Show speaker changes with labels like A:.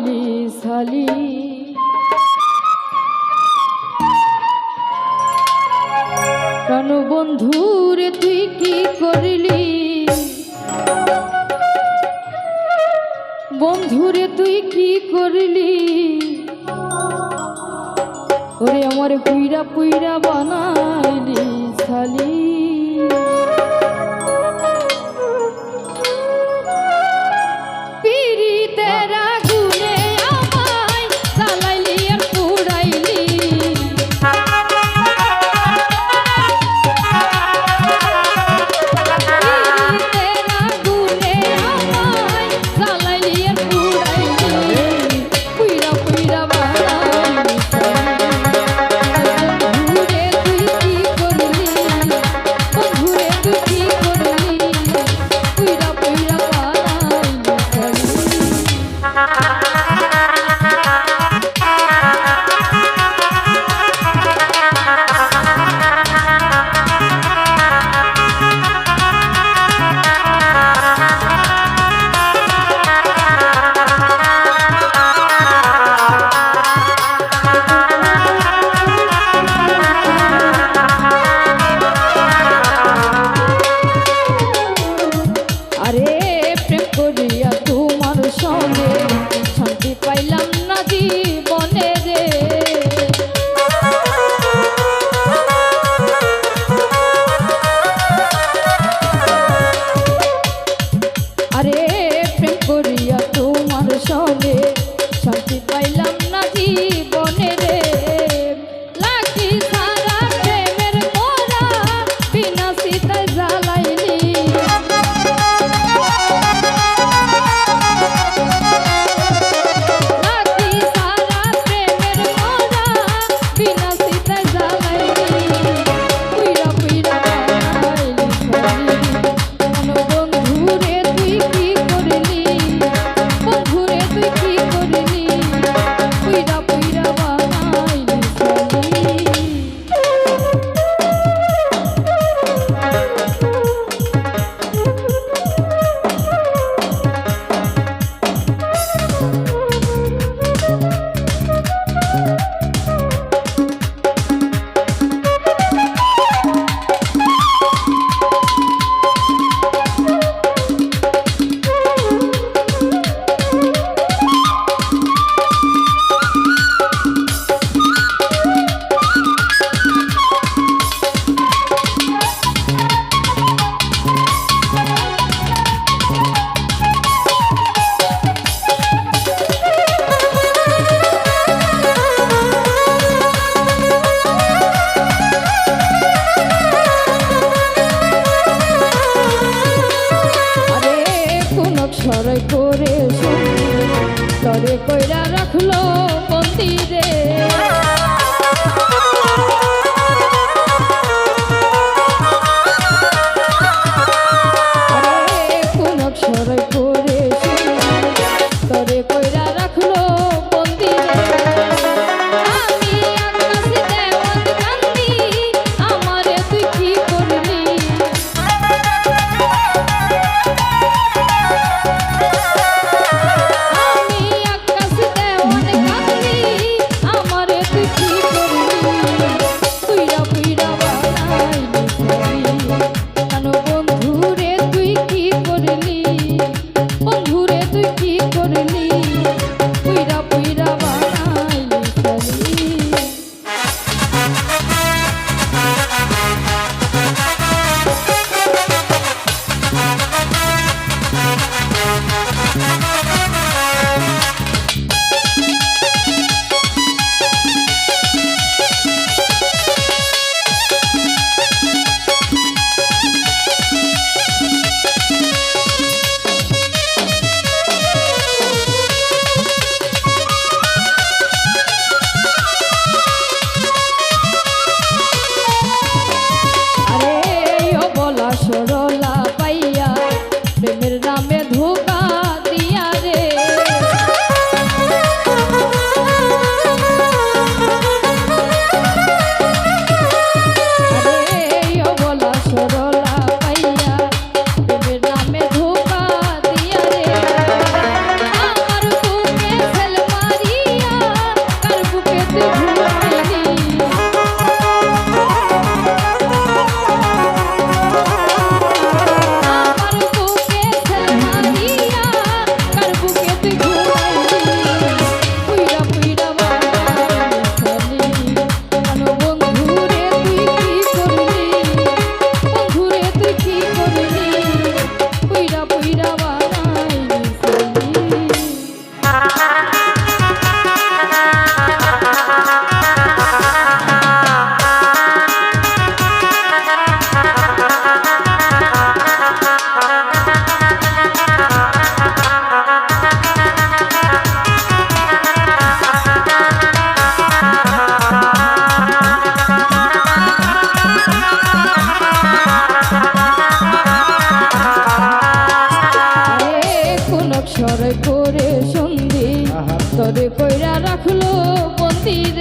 A: সালি সালি। প্রাণবন্ধু রে তুই কি করিলি? বন্ধুরে তুই কি করলি? ওরে আমার পুইরা পুইরা বানাইলি শালি পিড়ি তেরা আরে প্রেম করিয়া তোমার সঙ্গে So. অক্ষর করে তরে কইরা রাখল মন্দিরে। কোন অক্ষর করে রে